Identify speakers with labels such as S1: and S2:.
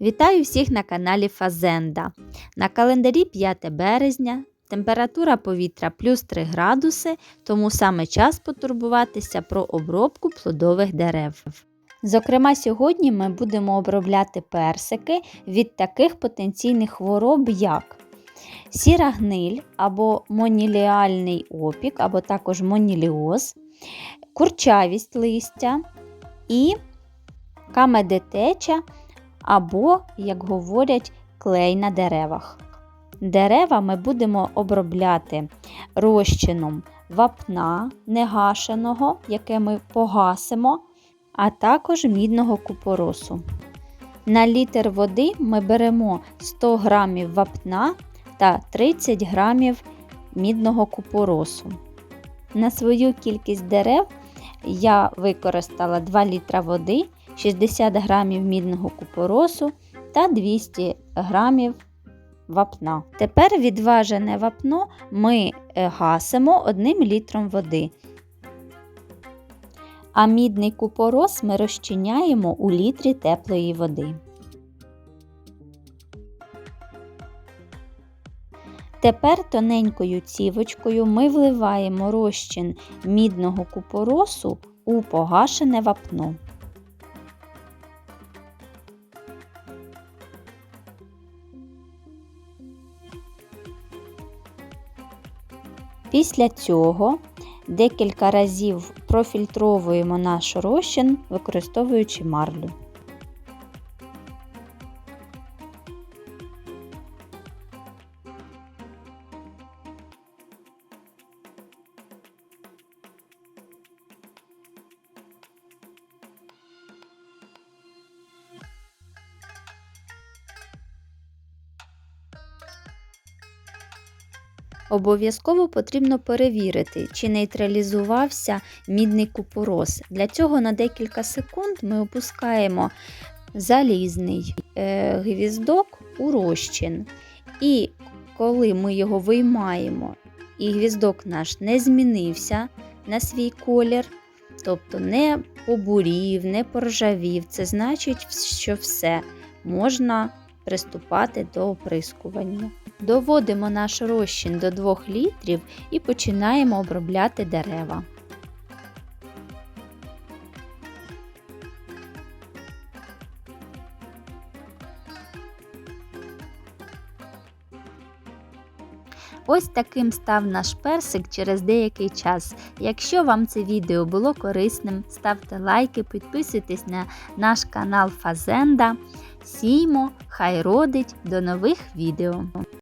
S1: Вітаю всіх на каналі Фазенда. На календарі 5 березня, температура повітря плюс 3 градуси, тому саме час потурбуватися про обробку плодових дерев. Зокрема, сьогодні ми будемо обробляти персики від таких потенційних хвороб, як сіра гниль або моніліальний опік, або також моніліоз, курчавість листя і камедетеча або, як говорять, клей на деревах. Дерева ми будемо обробляти розчином вапна негашеного, яке ми погасимо, а також мідного купоросу. На літр води ми беремо 100 г вапна та 30 г мідного купоросу. На свою кількість дерев я використала 2 літра води, 60 г мідного купоросу та 200 г вапна. Тепер відважене вапно ми гасимо 1 літром води. А мідний купорос ми розчиняємо у літрі теплої води. Тепер тоненькою цівочкою ми вливаємо розчин мідного купоросу у погашене вапно. Після цього декілька разів профільтровуємо наш розчин, використовуючи марлю. Обов'язково потрібно перевірити, чи нейтралізувався мідний купорос. Для цього на декілька секунд ми опускаємо залізний е, гвіздок у розчин. І коли ми його виймаємо, і гвіздок наш не змінився на свій колір, тобто не побурів, не поржавів, це значить, що все можна приступати до оприскування. Доводимо наш розчин до 2 літрів і починаємо обробляти дерева. Ось таким став наш персик через деякий час. Якщо вам це відео було корисним, ставте лайки, підписуйтесь на наш канал Фазенда. Сіймо, хай родить, до нових відео!